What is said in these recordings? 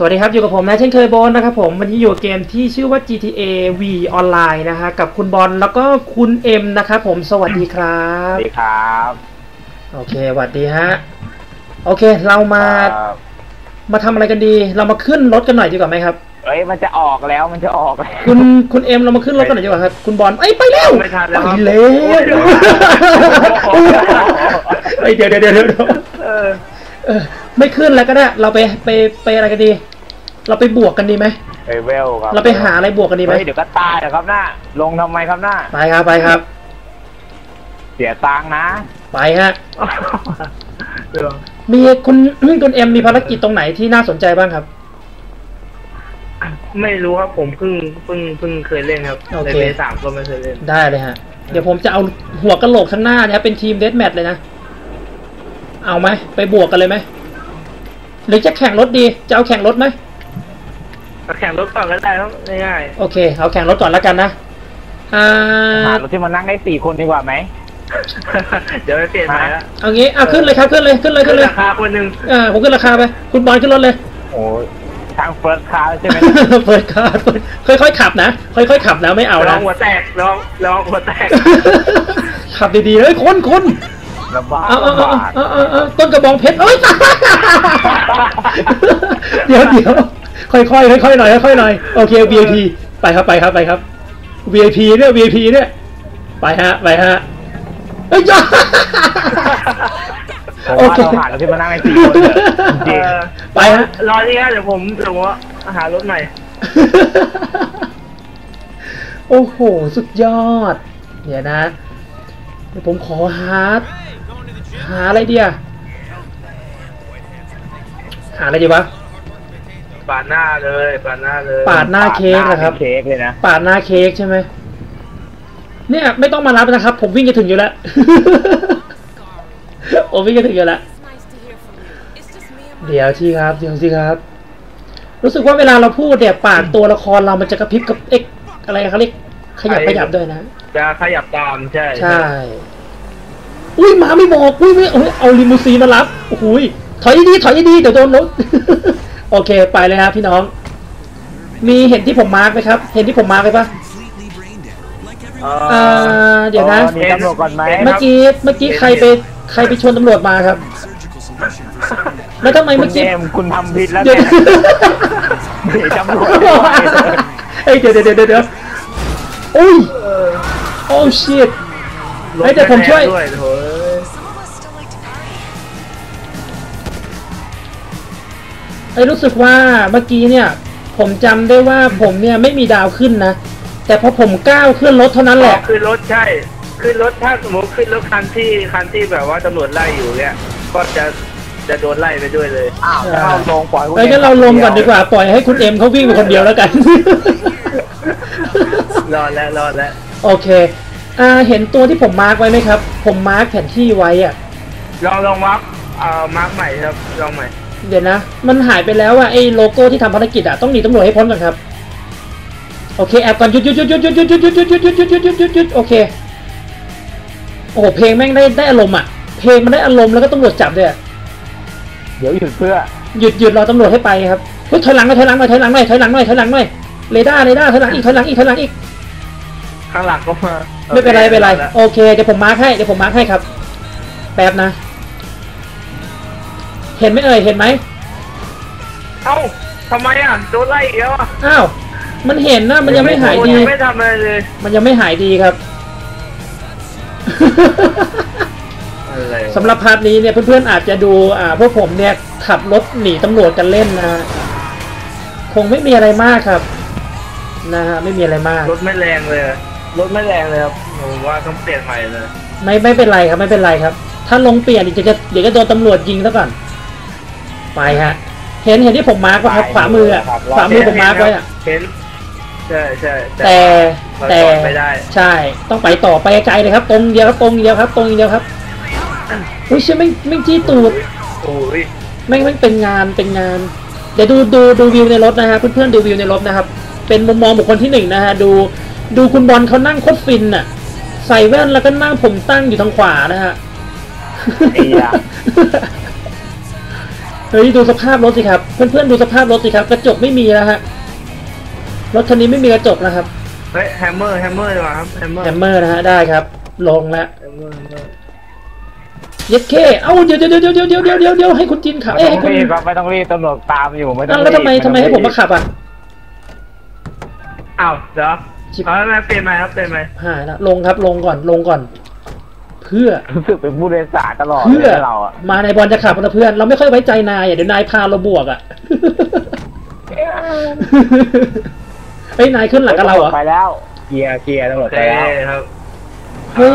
สวัสดีครับ อยู่กับผมนะเช่นเคยบอลนะครับผมวันนี้อยู่กับเกมที่ชื่อว่า GTA V ออนไลน์นะฮะกับคุณบอลแล้วก็คุณเอ็มนะครับผมสวัสดีครัสบวัสดีครับ โอเคสวัสดีฮะโอเค เรามาเอ่อมาทำอะไรกันดี เรามาขึ้นรถกันหน่อยดีกว่าไหมครับเอ้ยมันจะออกแล้วมันจะออกแล้วคุณคุณเอ็มเรามาขึ้นรถกันหน่อยดีกว่าครับคุณบอลเอ้ยไปแล้วไม่ทันแล้วไปครับแล้วเอ้ยเดี๋ยวเดี๋ยวเดี๋ยวเดี๋ยว เออเออ ไม่ขึ้นแล้วก็ได้ เราไปไปไปอะไรกันดี เราไปบวกกันดีไหมไปเวลครับเราไปหาอะไรบวกกันดีไหมเฮ้ยเดี๋ยวก็ตายนะครับหน้า ลงทำไมครับหน้า ไปครับไปครับ เสียตังค์นะ ไปฮะเดี๋ยวมีคุณคุณเอ็มมีภารกิจตรงไหนที่น่าสนใจบ้างครับ ไม่รู้ครับผมเพิ่งเพิ่งเพิ่งเคยเล่นครับโอในเคเบสามก็ไม่เคยเล่น ได้เลยฮะ เดี๋ยวผมจะเอาหัวกะโหลกข้างหน้าเนี่ยเป็นทีมเดสแมทเลยนะ เอาไหมไปบวกกันเลยไหมหรือจะแข่งรถดีจะเอาแข่งรถไหมมาแข่งรถก่อนก็ได้ครับง่ายโอเค เอาแข่งรถก่อนแล้วกันนะอ่าหารถที่มันนั่งได้สี่คนดีกว่าไหมๆเดี๋ยวไปเปลี่ยนใหม่ละเอางี้เอาขึ้นเลยครับขึ้นเลยขึ้นเลยขึ้นเลยราคาคนหนึ่งเออผมขึ้นราคาไปคุณบอลขึ้นรถเลย โอ้ยทางเฟิร์สคาร์ใช่ไหม เปิดคาร์ค่อยๆขับนะ ค่อยๆขับนะไม่เอาลอนะ งหัวแตกลองลองหัวแตก ขับดีๆเฮ้ยคนคน ลำบากเอาเอาลำเอาบากเอาเอาเอาต้นกระบองเพชรเอ้ย เดี๋ยวเดี๋ยวค่อยๆค่อยๆหน่อยค่อยๆหน่อยโอเค VIP ไปครับไปครับไปครับ VIP เนี่ย VIP เนี่ยไปฮะไปฮะเอ้ยจ้า ผมโอว่าเคเราหารถที่มันนั่งได้สี่คนเถอะจริงเออไปฮะ รอที่ฮะเดี๋ยวผมเดี๋ยวผมหารถใหม่โอ้โห สุดยอด เดี๋ยวนะเดี๋ยวผมขอหา หาอะไรดีอะหาอะไรดีวะ ปาดหน้าเลยปาดหน้าเลยปาดหน้าเค้กนะครับ เค้กเลยนะ ปาดหน้าเค้กใช่ไหม เนี่ยไม่ต้องมารับนะครับ ผมวิ่งจะถึงอยู่แล้ว ผมวิ่งจะถึงอยู่แล้ว Nice to hear from you. It's just me and my เดี๋ยวที่ครับ เดี๋ยวสิครับ รู้สึกว่าเวลาเราพูดเนี่ยปากตัวละครเรามันจะกระพริบกับเอ็กอะไรเขาเรียกขยับขยับด้วยนะ จะขยับตามใช่ ใช่ อุ้ยหมาไม่บอกอุ้ยไม่เอ้ยเอาลิมูซีนมารับโอ้โหยถอยดีๆถอยดีๆเดี๋ยวโดนรถโอเคไปเลยครับพี่น้อง มีเห็นที่ผมมาร์กไหมครับ เห็นที่ผมมาร์กไหมปะเออ่าอเดี๋ยวนะอ๋อนี่ตำรวจก่อนไหมเห็นเมื่อกี้เมื่อกี้ใครไปใครไปชนตำรวจมาครับแล้วทำไมคุเมื่ณอกี้เอมคุณทำผิดแล้วเดี๋ยวเนี่ยเดี๋ยวตำรวจไม่ไหวเลยเฮ้ยเดี๋ยวเดี๋ยวเดี๋ยวเดี๋ยวอุ้ยโอ้ชิตเฮ้ยเดี๋ยวผมช่วย อ้ยรู้สึกว่าเมื่อกี้เนี่ย ผมจำได้ว่าผมเนี่ยไม่มีดาวขึ้นนะ แต่พอผมก้าวขึ้นรถเท่านั้นแหละ ขึ้นรถใช่ ขึ้นรถถ้าสมมติขึ้นรถคันที่คันที่แบบว่าตำรวจไล่อยู่เนี่ย ก็จะจะโดนไล่ไปด้วยเลย อ้าวจะเอาลงปล่อยคุณเอ้ยงั้นเราลงก่อนดีกว่าปล่อยให้คุณเอ็มเขาวิ่งไปคนเดียวแล้วกัน รอดแล้วรอดแล้วโอเค อ่าเห็นตัวที่ผมมาร์กไว้ไหมครับ ผมมาร์กแผนที่ไว้อะลองลองวับเอ่อมาร์กใหม่ครับลองใหม่ เดี๋ยวนะ มันหายไปแล้วอะไอ้โลโก้ที่ทำภารกิจอะต้องหนีตำรวจให้พ้นก่อนครับ โอเคแอบก่อนหยุดหยุดหยุดหยุดหยุดหยุดหยุดหยุดหยุดหยุดหยุดหยุดหยุดหยุดหยุดหยุดโอเค โอ้โหเพลงแม่งได้ได้อารมณ์อะเพลงมันได้อารมณ์แล้วก็ตำรวจจับด้วยอะเดี๋ยวหยุดเพื่อหยุดหยุดรอตำรวจให้ไปครับเฮ้ยถอยหลังหน่อยถอยหลังหน่อยถอยหลังหน่อยถอยหลังหน่อยถอยหลังหน่อยเรดาร์เรดาร์ถอยหลังอีกถอยหลังอีกถอยหลังอีกข้างหลังก็มาไม่เป็นไรไม่เป็นไรโอเคเดี๋ยวผมมาร์คให้เดี๋ยวผมมาร์คให้ครับ แป๊บนะ เห็นไหมเอ่ยเห็นไหมเอ้าทำไมอะโดนไล่อีกแล้วอะอ้าวมันเห็นนะมันยังไม่หายดี ยังไม่ทำอะไรเลยมันยังไม่หายดีครับ อะไรสำหรับพาร์ทนี้เนี่ยเพื่อนๆอาจจะดูอ่าพวกผมเนี่ยขับรถหนีตำรวจกันเล่นนะฮะคงไม่มีอะไรมากครับ นะฮะไม่มีอะไรมาก รถไม่แรงเลยอะรถไม่แรงเลยครับผมว่าต้องเปลี่ยนใหม่เลย ไม่ไม่เป็นไรครับไม่เป็นไรครับ ถ้าลงเปลี่ยนเดี๋ยวจะเดี๋ยวจะโดนตำรวจยิงซะก่อน ไปฮะ เห็นเห็นที่ผมมาร์กว่าครับขวามืออะขวามือผมมาร์กไว้อะเห็นใช่ใช่แต่เราแต่ต่อไม่ได้ใช่ ต้องไปต่อไปไกลเลยครับ ตรงเดียวครับตรงเดียวครับตรงเดียวครับอุ้ยเชื่อไม่ไม่จี้ตูดโอ้ยไม่ไม่เป็นงานเป็นงาน เดี๋ยวดูดูดูวิวในรถนะฮะเพื่อนๆดูวิวในรถนะครับ เป็นมุมมองบุคคลที่หนึ่งนะฮะดูดูคุณบอลเขานั่งโคตรฟินอะ ใส่แว่นแล้วก็นั่งผมตั้งอยู่ทางขวานะฮะไอ้ยา เฮ้ยดูสภาพรถสิครับ เพื่อนๆดูสภาพรถสิครับ กระจกไม่มีแล้วฮะ รถคันนี้ไม่มีกระจกนะครับ เฮ้ยแฮมเมอร์แฮมเมอร์ดีกว่าครับแฮมเมอร์แฮมเมอร์นะฮะ ได้ครับ ลงแล้วแฮมเมอร์แฮมเมอร์เย็ดเค เอ้าเดี๋ยวเดี๋ยวเดี๋ยวเดี๋ยวเดี๋ยวเดี๋ยวเดี๋ยวเดี๋ยวให้คุณจินขับไม่เอ้ยต้ให้องคุณรีบครับไม่ต้องรีบตำรวจตามอยู่ไม่ต้ออ้าวงแล้วทำไมรีบทำไมให้ผมมาขับอะ อ้าวเดี๋ยวชิบ เอาไม่เปลี่ยนไหมครับเปลี่ยนไหมหายละลงครับลงก่อนลงก่อน เพื่อรู้สึกเป็นผู้โดยสารตลอดเพื่อเลยเราอะมาในบอลจะขับนะเพื่อน เราไม่ค่อยไว้ใจนายอะเดี๋ยวนายพาเราบวกอะเฮ้ยนายขึ้นหลังกับเราเหรอไปแล้วเกียร์เกียร์ตำรวจไปเท่แล้วครับเฮ้ย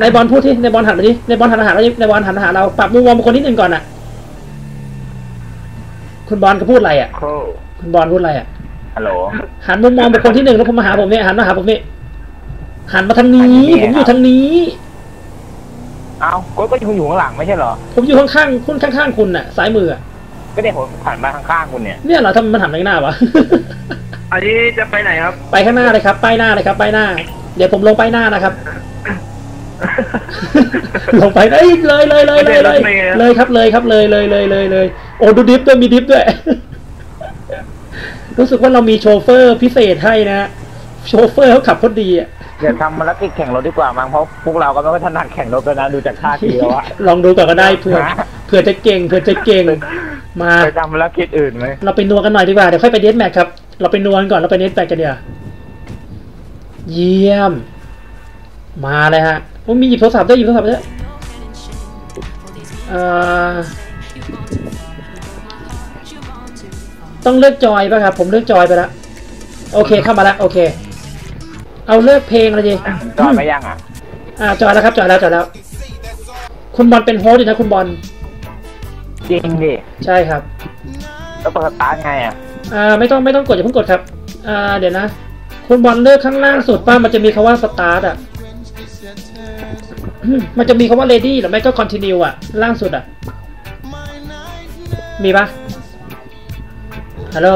นายบอลพูดที่นายบอลหันมาดินายบอลหันมาหาเราดินายบอลหันมาหาเราปรับมุมมองเป็นคนนิดหนึ่งก่อนอะคุณบอลก็พูดอะไรอะโคคุณบอลพูดอะไรอะฮัลโหลหันมุมมองเป็นคนที่หนึ่งแล้วผมมาหาผมเนี่ยหันมาหาผมเนี่ยหันมาทางนี้อันนี้ผมอยู่ทางนี้ เอ้าก็ก็อยู่ข้างหลังไม่ใช่เหรอ ผมอยู่ข้างๆคุณข้างๆคุณน่ะซ้ายมืออะก็เนี่ยผมผ่านมาข้างๆคุณเนี่ย เนี่ยเหรอทำไมมันหันไปข้างหน้าวะ อันนี้จะไปไหนครับ ไปข้างหน้าเลยครับป้ายหน้าเลยครับป้ายหน้า เดี๋ยวผมลงป้ายหน้านะครับ ลงไปเอ้ยเลยเลยเลยเลยเลยไม่ได้รถเมล์นะเลยครับเลยครับเลยเลยเลยเลยเลยโอ้ดูดิฟด้วยมีดิฟด้วย รู้สึกว่าเรามีโชเฟอร์พิเศษให้นะฮะโชเฟอร์เขาขับโคตรดีอะเดี๋ยวทำภารกิจแข่งรถดีกว่ามั้งเพราะพวกเราก็ไม่ค่อยถนัดแข่งรถกันนะดูจากท่าทีแล้วอะลองดูก่อนก็ได้เผื่อฮะเผื่อจะเก่งเผื่อจะเก่งมาไปทำภารกิจอื่นไหมเราไปนัวกันหน่อยดีกว่าเดี๋ยวค่อยไปเดทแมทครับ เราไปนัวกันก่อนเราไปเดทแมทกันเดี๋ยวาเยี่ยม มาเลยฮะโอ้มีหยิบโทรศัพท์ด้วยหยิบโทรศัพท์ด้วย No head and shame for these เอ่อต้องเลือกจอยป่ะครับ ผมเลือกจอยไปแล้วโอเคเข้ามาแล้วโอเค เอาเลือกเพลงอะไรดีจอดไม่ยังอะ อ่าจอยแล้วครับจอยแล้วจอยแล้ว คุณบอลเป็นโฮสต์อยู่นะคุณบอลจริงดิใช่ครับ แล้วเปิดสตาร์ทไงอะ อ่าไม่ต้องไม่ต้องกดอย่าเพิ่งกดครับ อ่าเดี๋ยวนะ คุณบอลเลือกข้างล่างสุดป้ามันจะมีคำว่า start อะมันจะมีคำว่า ready หรือไม่ก็ continue อะ ล่างสุดอะ มีปะฮัลโหล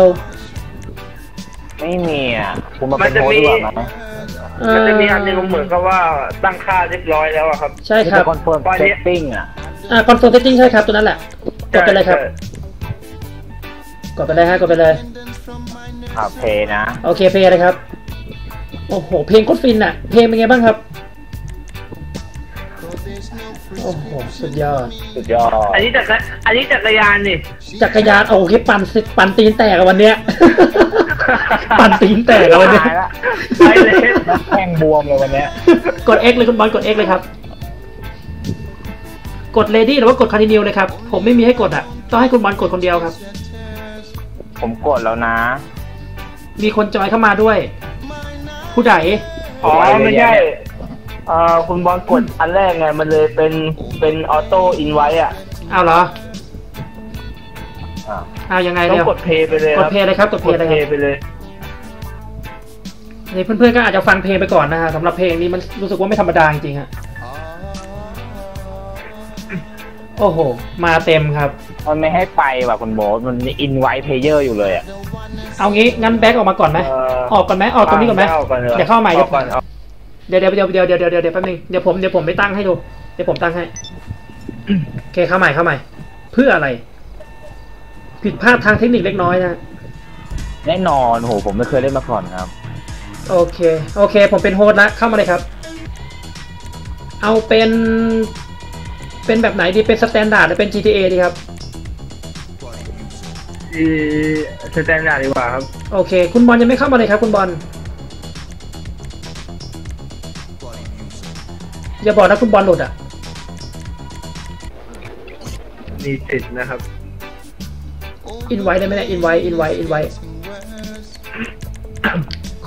ไม่มีอะคุณมาเป็นโฮสต์ดีกว่าไหม มันจะมีอันหนึงเหมือนกับว่าตั้งค่าเรียบร้อยแล้วอะครับ ใช่คที่รัจะบคอนเฟิร์มตอนเซนี้ตติ้งอะอ่า confirm setting ใช่ครับตัวนั้นแหละกดไปเลยครับกดไปเลยฮะกดไปเลยอ่าเพย์นะ โอเคเพลงเลยครับ โอ้โห เพลงโคตรฟินอะเพลงเป็นไงบ้างครับ โอ้โห สุดยอด สุดยอด อันนี้จักรอันนี้จักรยานนี่ จักรยาน โอ้โหปั่นสิปั่นตีนแตกอะวันเนี้ย ปั่นตีนแตกอะวันเนี้ยตายละไปเลยนักแข่งบวมเลยวันเนี้ยกด X เลยคุณบอลกด X เลยครับ กด Lady หรือว่ากด Continue เลยครับ ผมไม่มีให้กดอะต้องให้คุณบอลกดคนเดียวครับ ผมกดแล้วนะ มีคนจอยเข้ามาด้วย ผู้ใดอ๋อไม่ใช่เอ่อคุณบอลกดอันแรกไงมันเลยเป็นเป็นออโต้อินไว้อะเอาเหรอ เอายังไงเดียวกดเพย์ไปเลยกดเพลย์เลยครับกดเพลดย์เลยเพย์ไปเลย นี่เพื่อนๆก็อาจจะฟังเพลงไปก่อนนะฮะสำหรับเพลงนี้มันรู้สึกว่าไม่ธรรมดาจริงๆฮะโอ้โห มาเต็มครับ มันไม่ให้ไปว่ะคุณโบมันอินไวท์เพเยอร์อยู่เลยอะเอางี้งั้นแบ็คออกมาก่อนไหมออกก่อนไหมออกตรงนี้ก่อนไหมเดี๋ยวเข้าใหม่เดี๋ยวเดี๋ยวเดี๋ยวเดี๋ยวเดี๋ยวเดี๋ยวเดี๋ยวแป๊บนึงเดี๋ยวผมเดี๋ยวผมไปตั้งให้ดู เดี๋ยวผมตั้งให้ โอเคเข้าใหม่เข้าใหม่ เพื่ออะไร ผิดพลาดทางเทคนิคเล็กน้อยนะ แน่นอนโหผมไม่เคยเล่นมาก่อนครับ โอเค โอเค ผมเป็นโฮสต์ละ เข้ามาเลยครับ เอาเป็น เป็นแบบไหนดี เป็นสแตนดาร์ดหรือเป็น GTA ดีครับ อีสแตนดาร์ดดีกว่าครับ โอเค คุณบอลยังไม่เข้ามาเลยครับ คุณบอล อย่าบอกนะคุณบอลหลุดอะ มีสิทธิ์นะครับ อินไว้ได้ไหมเนี่ยอินไว้อินไว้อินไว้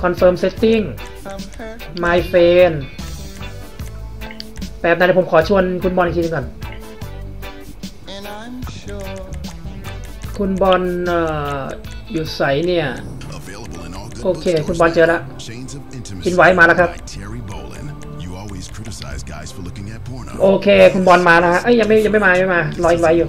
confirm setting my friend แป๊บนะเดี๋ยวผมขอชวนคุณบอลอีกทีหนึงก่อน คุณบอลเอ่ออยู่ใสเนี่ย Available in all good โอเค คุณบอลเจอละ Chains of Intimacy อินไว้มาแล้วครับ by Terry Bolin. You always criticize guys for looking at porno. โอเค คุณบอลมาแล้วฮะเอ้ยยังไม่ยังไม่มายังไม่มารออินไว้อยู่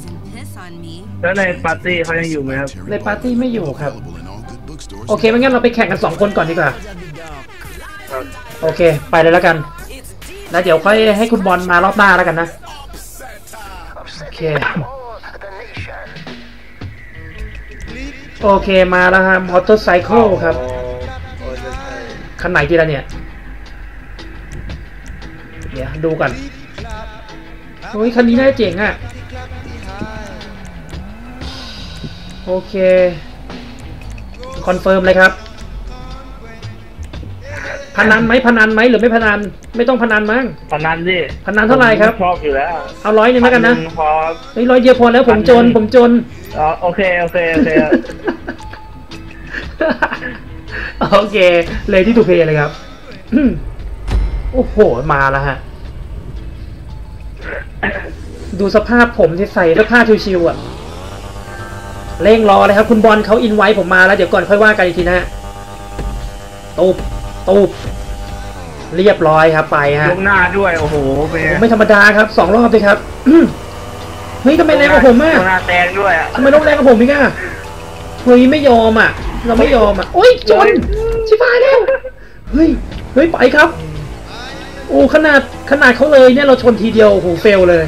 แล้วในปาร์ตี้เขายังอยู่ไหมครับ Terry ในปาร์ตี้ไม่อยู่ครับ Available in all good bookstores โอเคไม่งั้นเราไปแข่งกันสองคนก่อนดีกว่าครับโอเค ไปเลยแล้วกัน แล้วเดี๋ยวค่อยให้คุณบอลมารอบหน้าแล้วกันนะ โอเค โอเคมาแล้วฮะมอเตอร์ไซค์ครับโอ้ยใช่คันไหนดีละเนี่ย เดี๋ยวดูกันโอ้ยคันนี้น่าจะเจ๋งอะ่ โอเค คอนเฟิร์มเลยครับพนันไหมพนันไหมหรือไม่พนัน ไม่ต้องพนันมั้งพนันดิพนันเท่าไหร่ครับผมชอบอยู่แล้วเอาร้อยหนึ่งแล้วกันนะพัหงพอเฮ้ยร้อยเดียวพอแล้วผมจนผมจนอ๋อโอเคโอเคโอเคโอเค เลยที่ถูกเพย์เลยครับอืมโอ้โหมาแล้วฮะ ดูสภาพผมที่ใส่เสื้อผ้าชิวๆอะ เร่งรอเลยครับ คุณบอลเขาอินไว้ผมมาแล้วเดี๋ยวก่อนค่อยว่ากันอีกทีนะฮะตูบตูบเรียบร้อยครับไปฮะยกหน้าด้วยโอ้โหเป็นไงไม่ธรรมดาครับสองรอบเลยครับอืมเฮ้ยทำไมแรงกว่าผมอะยกหน้าแตงด้วยอะทำไมต้องแรงกับผมอีกอะเฮ้ยไม่ยอมอะ เราไม่ยอมอะโอ๊ยจนชิบหายแล้วเฮ้ยเฮ้ยไปครับโอ้ขนาดขนาดเขาเลยเนี่ยเราชนทีเดียวโอ้โหเฟลเลย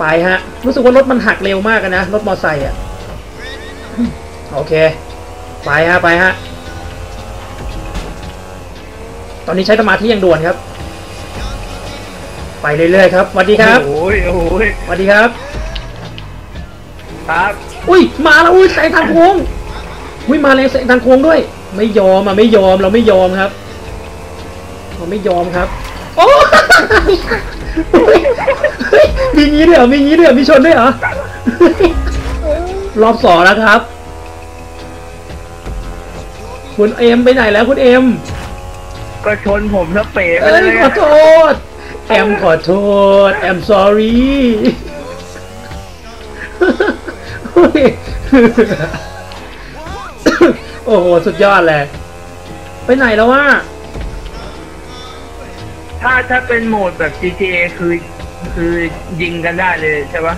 ไปฮะ รู้สึกว่ารถมันหักเร็วมากอะนะ รถมอไซค์อะ โอเค ไปฮะ ไปฮะ ตอนนี้ใช้สมาธิอย่างด่วนครับ ไปเรื่อยๆครับสวัสดีครับ โอ้ยโอ้ยสวัสดีครับ ครับ อุ้ย มาแล้ว อุ้ยแสงทางโค้ง อุ้ย มาเลยแสงทางโค้งด้วย ไม่ยอมอะ ไม่ยอม เราไม่ยอมครับ เราไม่ยอมครับ โอ้เฮ้ยเฮ้ย มีงี้ด้วยเหรอมีงี้ด้วยเหรอมีชนด้วยเหรอ รอบสองแล้วครับ คุณเอ็มไปไหนแล้วคุณเอ็มก็ชนผมแล้วเป๋ไปเอ้เลยยขอโทษ แอมขอโทษ แอม sorry เฮ้ยโอ้โห สุดยอดเลย ไปไหนแล้ววะ ถ้าถ้าเป็นโหมดแบบ GTA คือคือยิงกันได้เลยใช่ปะ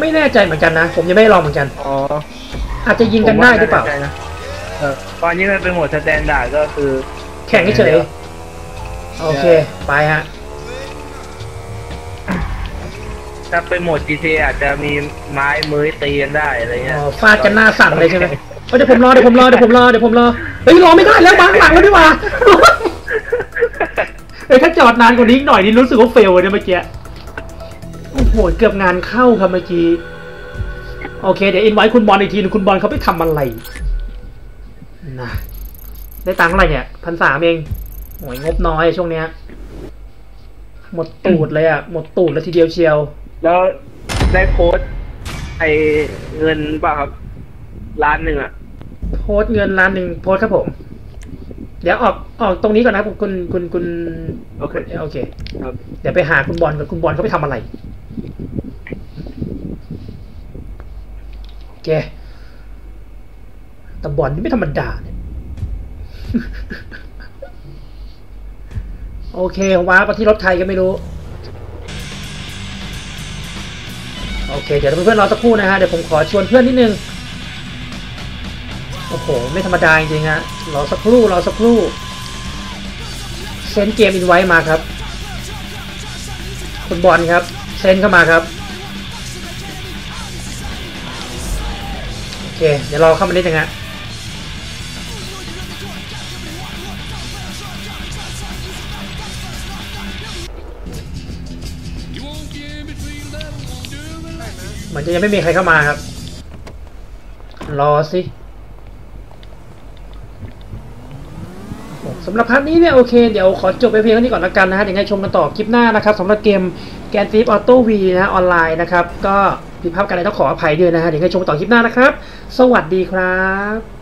ไม่แน่ใจเหมือนกันนะ ผมยังไม่ได้ลองเหมือนกัน อ๋ออาจจะยิงกันได้หรือเปล่าผมว่น่จะนะเออ ตอนนี้มันเป็นโหมดสแตนดาร์ดก็คือ แข่งเฉยๆโอเค ไปฮะ ถ้าเป็นโหมด GTA อาจจะมีไม้มือตีกันได้อะไรเงี้ยอ๋อฟาดกันหน้าสั่นเลยใช่ไหมเอ้ยเดี๋ยวผมรอเดี๋ยวผมรอเดี๋ยวผมรอเดี๋ยวผมรอ เฮ้ยรอไม่ได้แล้วมาข้างหลังแล้วดีกว่า เอ้ยถ้าจอดนานกว่านี้อีกหน่อยนี่รู้สึกว่าเฟลเลยนะเมื่อกี้ โอ้โห เกือบงานเข้าครับเมื่อกี้ โอเค เดี๋ยวอินไว้คุณบอลอีกทีหนึงคุณบอลเขาไปทำอะไรนะได้ตังค์เท่าไหร่เนี่ยพันสามเองโอ้ยงบน้อยช่วงเนี้ย หมดตูดเลยอะ หมดตูดเลยทีเดียวเชียว แล้วได้โพสต์ไอเงินเปล่ะครับล้านหนึ่งอะ โพสต์เงินล้านหนึ่งโพสต์ครับผม เดี๋ยวออกออกตรงนี้ก่อนนะครับคุณคุณคุณโอเคโอเคครับเดี๋ยวไปหาคุณบอลกับคุณบอลเขาไปทำอะไรโอเคแต่บอลนี่ไม่ธรรมดาเนี่ยโอเคว้าร์ปมาที่รถใครก็ไม่รู้ โอเค เดี๋ยวเพื่อนๆรอสักครู่นะฮะ เดี๋ยวผมขอชวนเพื่อนนิดนึง โอ้โห ไม่ธรรมดาจริงๆฮะ รอสักครู่รอสักครู่เซนเกมอินไว้มาครับคุณบอลครับเซนเข้ามาครับโอเคเดี๋ยวรอเข้ามานิดนึงฮะเหมือนจะยังไม่มีใครเข้ามาครับ รอสิโอ้ สำหรับพาร์ทนี้เนี่ยโอเคเดี๋ยวขอจบไปเพียงเท่านี้ก่อนละกันนะฮะเดี๋ยวไงชมกันต่อคลิปหน้านะครับสำหรับเกมแกนซีฟออโต้วีนะฮะออนไลน์นะครับ ก็ผิดพลาดกันอะไรต้องขออภัยด้วยนะฮะเดี๋ยวไงชมกันต่อคลิปหน้านะครับ สวัสดีครับ